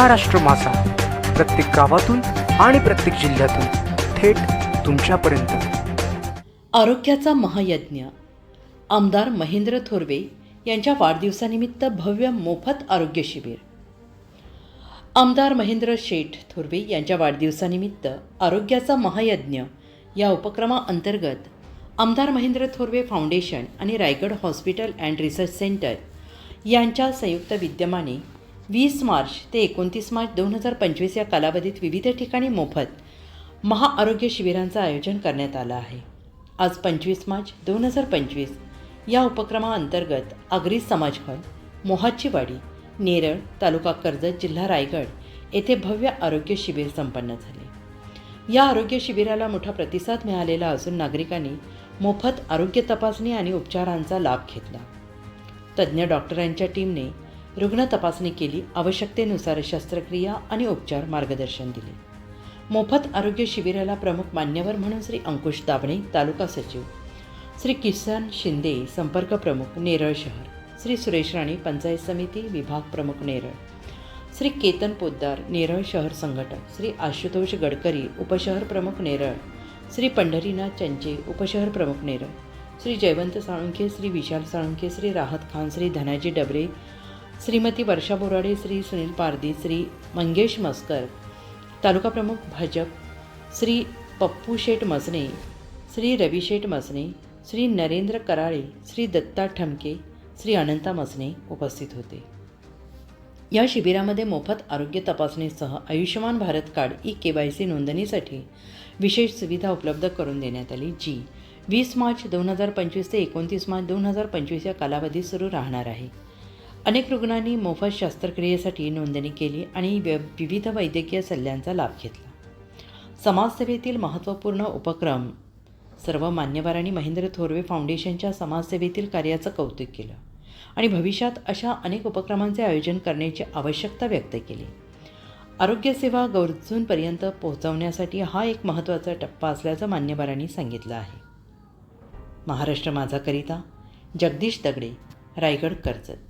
महाराष्ट्र मासा प्रत्येक गावातून आणि प्रत्येक जिल्ह्यातून थेट तुमच्यापर्यंत. आरोग्याचा महायज्ञ. आमदार महेंद्र थोरवे यांच्या वाढदिवसानिमित्त भव्य मोफत आरोग्य शिबिर. आमदार महेंद्र शेठ थोरवे यांच्या वाढदिवसानिमित्त आरोग्याचा महायज्ञ या उपक्रमाअंतर्गत आमदार महेंद्र थोरवे फाउंडेशन आणि Raigad hospital and research centre यांच्या संयुक्त विद्यमाने वीस मार्च ते एकोणतीस मार्च दोन हजार पंचवीस या कालावधीत विविध ठिकाणी मोफत महाआरोग्य शिबिरांचं आयोजन करण्यात आलं आहे. आज पंचवीस मार्च दोन हजार पंचवीस या उपक्रमाअंतर्गत आगरी समाज हॉल मोहाची वाडी नेरळ तालुका कर्जत जिल्हा रायगड येथे भव्य आरोग्य शिबिर संपन्न झाले. या आरोग्य शिबिराला मोठा प्रतिसाद मिळालेला असून नागरिकांनी मोफत आरोग्य तपासणी आणि उपचारांचा लाभ घेतला. तज्ज्ञ डॉक्टरांच्या टीमने रुग्ण तपासणी केली आवश्यकतेनुसार शस्त्रक्रिया आणि उपचार मार्गदर्शन दिले. मोफत आरोग्य शिबिराला प्रमुख मान्यवर म्हणून श्री अंकुश दाभणे तालुका सचिव. श्री किसन शिंदे संपर्क प्रमुख नेरळ शहर. श्री सुरेश राणे पंचायत समिती विभाग प्रमुख नेरळ. श्री केतन पोद्दार नेरळ शहर संघटक. श्री आशुतोष गडकरी उपशहर प्रमुख नेरळ. श्री पंढरीनाथ चंचे उपशहर प्रमुख नेरळ. श्री जयवंत साळुंखे श्री विशाल साळुंखे श्री राहत खान श्री धनाजी डबरे श्रीमती वर्षा बोराडे श्री सुनील पारदी श्री मंगेश मस्कर तालुका प्रमुख भाजप श्री पप्पू शेठ मसने श्री रवी शेठ मसने श्री नरेंद्र कराळे श्री दत्ता ठमके श्री अनंता मसने उपस्थित होते. या शिबिरामध्ये मोफत आरोग्य तपासणीसह Ayushman Bharat card E K Y C नोंदणीसाठी विशेष सुविधा उपलब्ध करून देण्यात आली जी वीस मार्च दोन हजार पंचवीस ते एकोणतीस मार्च दोन हजार पंचवीस या कालावधीत सुरू राहणार आहे. अनेक रुग्णांनी मोफत शस्त्रक्रियेसाठी नोंदणी केली आणि व्य विविध वैद्यकीय सल्ल्यांचा लाभ घेतला. समाजसेवेतील महत्त्वपूर्ण उपक्रम सर्व मान्यवरांनी महेंद्र थोरवे फाउंडेशनच्या समाजसेवेतील कार्याचं कौतुक केलं आणि भविष्यात अशा अनेक उपक्रमांचे आयोजन करण्याची आवश्यकता व्यक्त केली. आरोग्यसेवा गरजूंपर्यंत पोहोचवण्यासाठी हा एक महत्त्वाचा टप्पा असल्याचं मान्यवरांनी सांगितलं आहे. महाराष्ट्र माझाकरिता जगदीश दगडे रायगड कर्जत.